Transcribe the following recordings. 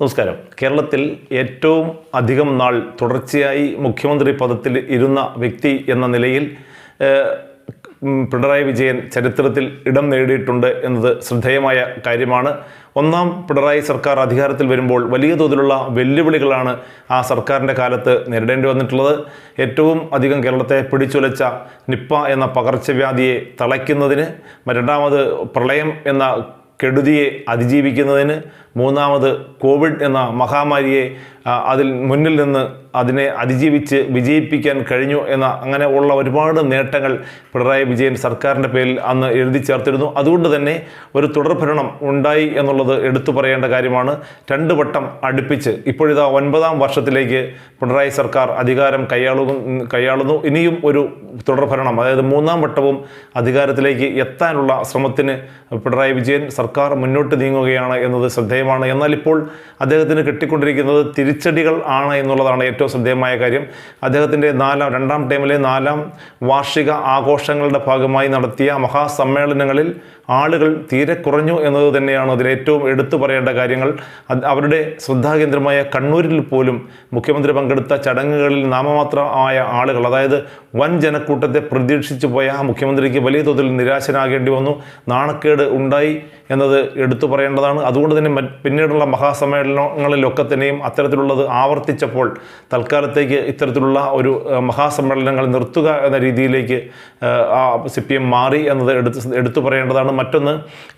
നമസ്കാരം. കേരളത്തിൽ ഏറ്റവും അധികം നാൾ തുടർച്ചയായി മുഖ്യമന്ത്രി പദത്തിൽ ഇരുന്ന വ്യക്തി എന്ന നിലയിൽ പിണറായി വിജയൻ ചരിത്രത്തിൽ ഇടം നേടിയിട്ടുണ്ട് എന്നത് ശ്രദ്ധേയമായ കാര്യമാണ്. ഒന്നാം പിണറായി സർക്കാർ അധികാരത്തിൽ വരുമ്പോൾ വലിയ തോതിലുള്ള വെല്ലുവിളികളാണ് ആ സർക്കാരിന്റെ കാലത്ത് നേരിടേണ്ടി വന്നിട്ടുള്ളത്. ഏറ്റവും അധികം കേരളത്തെ പിടിച്ചുലച്ച നിപ്പ എന്ന പകർച്ചവ്യാധിയെ തളയ്ക്കുന്നതിന് രണ്ടാമത് പ്രളയം എന്ന കെടുതിയെ അതിജീവിക്കുന്നതിന് മൂന്നാമത് കോവിഡ് എന്ന മഹാമാരിയെ അതിൽ മുന്നിൽ നിന്ന് അതിനെ അതിജീവിച്ച് വിജയിപ്പിക്കാൻ കഴിഞ്ഞു എന്ന അങ്ങനെ ഉള്ള ഒരുപാട് നേട്ടങ്ങൾ പിണറായി വിജയൻ സർക്കാരിന്റെ പേരിൽ അന്ന് എഴുതി ചേർത്തിരുന്നു. അതുകൊണ്ട് തന്നെ ഒരു തുടർഭരണം ഉണ്ടായി എന്നുള്ളത് എടുത്തു പറയേണ്ട കാര്യമാണ്. രണ്ട് വട്ടം അടുപ്പിച്ച് ഇപ്പോഴിതാ ഒൻപതാം വർഷത്തിലേക്ക് പിണറായി സർക്കാർ അധികാരം കൈയാളു കൈയാളുന്നു. ഇനിയും ഒരു തുടർഭരണം അതായത് മൂന്നാം വട്ടവും അധികാരത്തിലേക്ക് എത്താനുള്ള ശ്രമത്തിന് പിണറായി വിജയൻ സർക്കാർ മുന്നോട്ട് നീങ്ങുകയാണ് എന്നത് ശ്രദ്ധേയമാണ്. എന്നാൽ ഇപ്പോൾ അദ്ദേഹത്തിന് കിട്ടിക്കൊണ്ടിരിക്കുന്നത് തിരിച്ചടികൾ ആണ് എന്നുള്ളതാണ് ഏറ്റവും ശ്രദ്ധേയമായ കാര്യം. അദ്ദേഹത്തിന്റെ നാലാം രണ്ടാം ടൈമിലെ നാലാം വാർഷിക ആഘോഷങ്ങളുടെ ഭാഗമായി നടത്തിയ മഹാസമ്മേളനങ്ങളിൽ ആളുകൾ തീരെ കുറഞ്ഞു എന്നത് തന്നെയാണ് അതിൽ ഏറ്റവും എടുത്തു പറയേണ്ട കാര്യങ്ങൾ. അവരുടെ ശ്രദ്ധാകേന്ദ്രമായ കണ്ണൂരിൽ പോലും മുഖ്യമന്ത്രി പങ്കെടുത്ത ചടങ്ങുകളിൽ നാമമാത്രമായ ആളുകൾ അതായത് വൻ ജനക്കൂട്ടത്തെ പ്രതീക്ഷിച്ചു പോയ ആ മുഖ്യമന്ത്രിക്ക് വലിയ തോതിൽ നിരാശനാകേണ്ടി വന്നു. നാണക്കേട് ഉണ്ടായി എന്നത് എടുത്തു പറയേണ്ടതാണ്. അതുകൊണ്ട് തന്നെ പിന്നീടുള്ള മഹാസമ്മേളനങ്ങളിലൊക്കെ തന്നെയും അത്തരത്തിലുള്ളത് ആവർത്തിച്ചപ്പോൾ തൽക്കാലത്തേക്ക് ഇത്തരത്തിലുള്ള ഒരു മഹാസമ്മേളനങ്ങൾ നിർത്തുക എന്ന രീതിയിലേക്ക് സി പി എം മാറി എന്നത് എടുത്ത് എടുത്തു പറയേണ്ടതാണ്. മറ്റൊന്ന്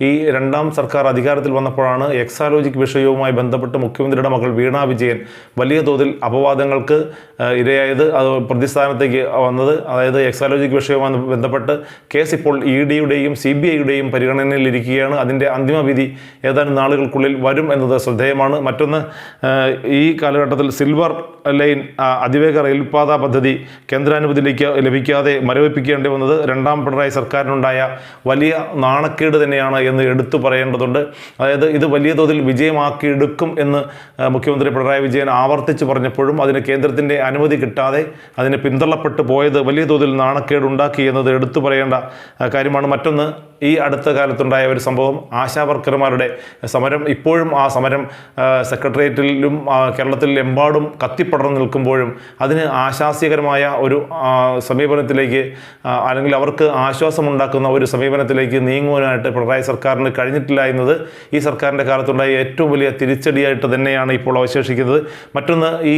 ഈ രണ്ടാം സർക്കാർ അധികാരത്തിൽ വന്നപ്പോഴാണ് എക്സാലോജിക് വിഷയവുമായി ബന്ധപ്പെട്ട് മുഖ്യമന്ത്രിയുടെ മകൾ വീണ വിജയൻ വലിയ തോതിൽ അപവാദങ്ങൾക്ക് ഇരയായത്. അത് പ്രതിസ്ഥാനത്തേക്ക് വന്നത് അതായത് എക്സാലോജിക് വിഷയവുമായി ബന്ധപ്പെട്ട് കേസ് ഇപ്പോൾ ഇ ഡിയുടെയും സി ബി ഐയുടെയും പരിഗണനയിലിരിക്കുകയാണ്. അതിന്റെ അന്തിമവിധി ഏതാനും നാളുകൾക്കുള്ളിൽ വരും എന്നത് ശ്രദ്ധേയമാണ്. മറ്റൊന്ന് ഈ കാലഘട്ടത്തിൽ സിൽവർ ലൈൻ അതിവേഗ റെയിൽപാത പദ്ധതി കേന്ദ്രാനുമതി ലഭിക്കാതെ മരവിപ്പിക്കേണ്ടി വന്നത് രണ്ടാം പിണറായി സർക്കാരിനുണ്ടായ വലിയ നാണക്കേട് തന്നെയാണ് എന്ന് എടുത്തു പറയേണ്ടതുണ്ട്. അതായത് ഇത് വലിയ തോതിൽ വിജയമാക്കിയെടുക്കും എന്ന് മുഖ്യമന്ത്രി പിണറായി വിജയൻ ആവർത്തിച്ച് പറഞ്ഞപ്പോഴും അതിന് കേന്ദ്രത്തിന്റെ അനുമതി കിട്ടാതെ അതിന് പിന്തള്ളപ്പെട്ടു പോയത് വലിയ തോതിൽ നാണക്കേട് ഉണ്ടാക്കി എന്നത് എടുത്തു പറയേണ്ട കാര്യമാണ്. മറ്റൊന്ന് ഈ അടുത്ത കാലത്തുണ്ടായ ഒരു സംഭവം ആശാവർക്കർമാരുടെ സമരം. ഇപ്പോഴും ആ സമരം സെക്രട്ടേറിയറ്റിലും കേരളത്തിലെമ്പാടും കത്തിപ്പടർന്ന് നിൽക്കുമ്പോഴും അതിന് ആശാസ്യകരമായ ഒരു സമീപനത്തിലേക്ക് അല്ലെങ്കിൽ അവർക്ക് ആശ്വാസമുണ്ടാക്കുന്ന ഒരു സമീപനത്തിലേക്ക് നീങ്ങുവാനായിട്ട് പിണറായി സർക്കാരിന് കഴിഞ്ഞിട്ടില്ല എന്നത് ഈ സർക്കാരിന്റെ കാലത്തുണ്ടായ ഏറ്റവും വലിയ തിരിച്ചടിയായിട്ട് തന്നെയാണ് ഇപ്പോൾ അവശേഷിക്കുന്നത്. മറ്റൊന്ന് ഈ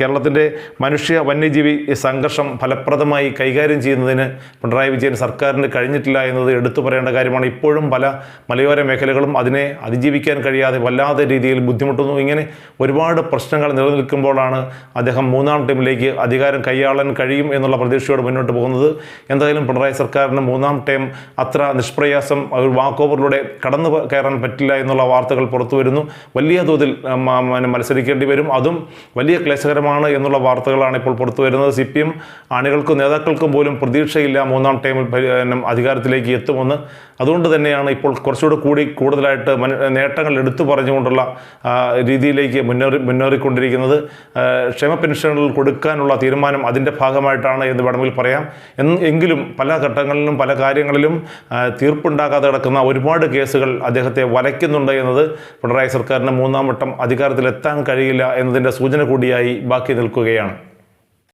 കേരളത്തിന്റെ മനുഷ്യ വന്യജീവി സംഘർഷം ഫലപ്രദമായി കൈകാര്യം ചെയ്യുന്നതിന് പിണറായി വിജയൻ സർക്കാരിന് കഴിഞ്ഞിട്ടില്ല എന്നത് എടുത്തു പറയേണ്ട കാര്യമാണ്. ഇപ്പോഴും പല മലയോര മേഖലകളും അതിനെ അതിജീവിക്കാൻ കഴിയാതെ വല്ലാതെ രീതിയിൽ ബുദ്ധിമുട്ടുന്നു. ഇങ്ങനെ ഒരുപാട് പ്രശ്നങ്ങൾ നിലനിൽക്കുമ്പോഴാണ് അദ്ദേഹം മൂന്നാം ടൈമിലേക്ക് അധികാരം കൈയാളാൻ കഴിയും എന്നുള്ള പ്രതീക്ഷയോട് മുന്നോട്ട് പോകുന്നത്. എന്തായാലും പിണറായി സർക്കാരിന് മൂന്നാം ടൈം അത്ര നിഷ്പ്രയാസം ഒരു വാക്ക് ഓവറിലൂടെ കടന്നു കയറാൻ പറ്റില്ല എന്നുള്ള വാർത്തകൾ പുറത്തു വരുന്നു വലിയ തോതിൽ മത്സരിക്കേണ്ടി വരും. അതും വലിയ ക്ലേശകരമാണ് എന്നുള്ള വാർത്തകളാണ് ഇപ്പോൾ പുറത്തു വരുന്നത് സി പി എം അണികൾക്കും നേതാക്കൾക്കും പോലും പ്രതീക്ഷയില്ല മൂന്നാം ടൈമിൽ അധികാരത്തിലേക്ക് എത്തുമെന്ന്. അതുകൊണ്ട് തന്നെയാണ് ഇപ്പോൾ കുറച്ചുകൂടി കൂടി കൂടുതലായിട്ട് നേട്ടങ്ങൾ എടുത്തു പറഞ്ഞുകൊണ്ടുള്ള രീതിയിലേക്ക് മുന്നേറി മുന്നേറിക്കൊണ്ടിരിക്കുന്നത്. ക്ഷമ പെൻഷനുകൾ കൊടുക്കാനുള്ള തീരുമാനം അതിന്റെ ഭാഗമായിട്ടാണ് എന്ന് വേണമെങ്കിൽ പറയാം. എങ്കിലും പല ഘട്ടങ്ങളിലും പല കാര്യങ്ങളിലും തീർപ്പുണ്ടാകാതെ കിടക്കുന്ന ഒരുപാട് കേസുകൾ അദ്ദേഹത്തെ വലയ്ക്കുന്നുണ്ട് എന്നത് പിണറായി സർക്കാരിന് മൂന്നാം വട്ടം അധികാരത്തിലെത്താൻ കഴിയില്ല എന്നതിന്റെ സൂചന കൂടിയായി ബാക്കി നിൽക്കുകയാണ്.